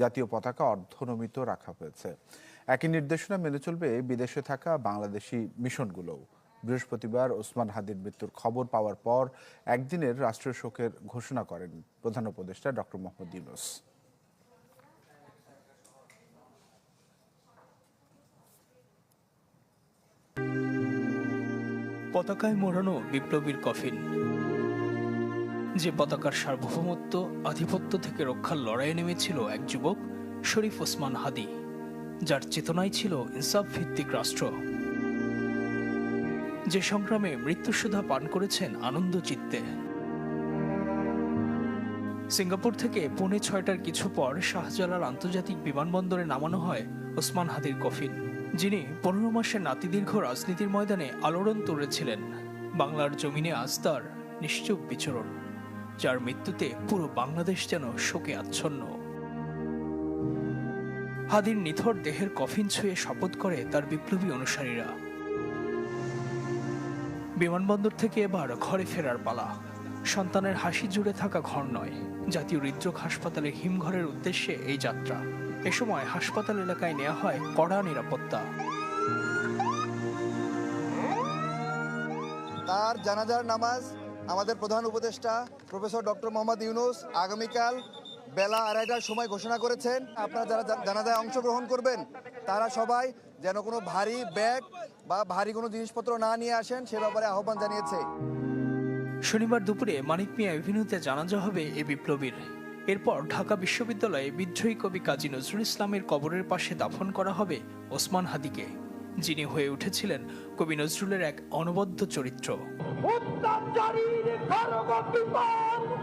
জাতীয় পতাকা অর্ধনমিত রাখা হয়েছে। একই নির্দেশনা মেনে চলবে বিদেশে থাকা বাংলাদেশি মিশনগুলোও। বৃহস্পতিবার ওসমান হাদির মৃত্যুর খবর পাওয়ার পর একদিনের রাষ্ট্রীয় শোকের ঘোষণা করেন প্রধান উপদেষ্টা ডক্টর মোহাম্মদ ইউনুস। পতাকায় মোড়ানো বিপ্লবীর কফিন। যে পতাকার সার্বভৌমত্ব, আধিপত্য থেকে রক্ষার লড়াইয়ে নেমেছিল এক যুবক, শরীফ ওসমান হাদি, যার চেতনায় ছিল ইনসাফ ভিত্তিক রাষ্ট্র। যে সংগ্রামে মৃত্যুসুধা পান করেছেন আনন্দ চিত্তে। সিঙ্গাপুর থেকে পৌনে ছয়টার কিছু পর শাহজালাল আন্তর্জাতিক বিমানবন্দরে নামানো হয় ওসমান হাদির কফিন, যিনি পনেরো মাসের নাতিদীর্ঘ রাজনীতির ময়দানে আলোড়ন তুলেছিলেন। বাংলার জমিনে আস্তার নিশ্চুপ বিচরণ। যার মৃত্যুতে পুরো বাংলাদেশ যেন শোকে আচ্ছন্ন। হাদির নিথর দেহের কফিন ছুঁয়ে শপথ করে তার বিপ্লবী অনুসারীরা। বিমানবন্দর থেকে এবার ঘরে ফেরার পালা। সন্তানের হাসি জুড়ে থাকা ঘর নয়, জাতীয় হৃদরোগ হাসপাতালের হিমঘরের উদ্দেশ্যে এই যাত্রা। এ সময় হাসপাতাল এলাকায় নেওয়া হয় কড়া নিরাপত্তা। তার জানাজার নামাজ আমাদের প্রধান উপদেষ্টা প্রফেসর ডক্টর মোহাম্মদ ইউনুস আগামীকাল বেলা আড়াইটার সময় ঘোষণা করেছেন। আপনারা যারা জানাজায় অংশগ্রহণ করবেন তারা সবাই যেন কোনো ভারী ব্যাগ বা ভারী কোনো জিনিসপত্র না নিয়ে আসেন সে ব্যাপারে আহ্বান জানিয়েছে। শনিবার দুপুরে মানিক মিয়া এভিনিউতে জানাজা হবে এ বিপ্লবীর। এরপর ঢাকা বিশ্ববিদ্যালয়ে বিদ্রোহী কবি কাজী নজরুল ইসলামের কবরের পাশে দাফন করা হবে ওসমান হাদিকে। যিনি হয়ে উঠেছিলেন কবি নজরুলের এক অনবদ্য চরিত্র। অত্যাচারীর খড়গ বিমান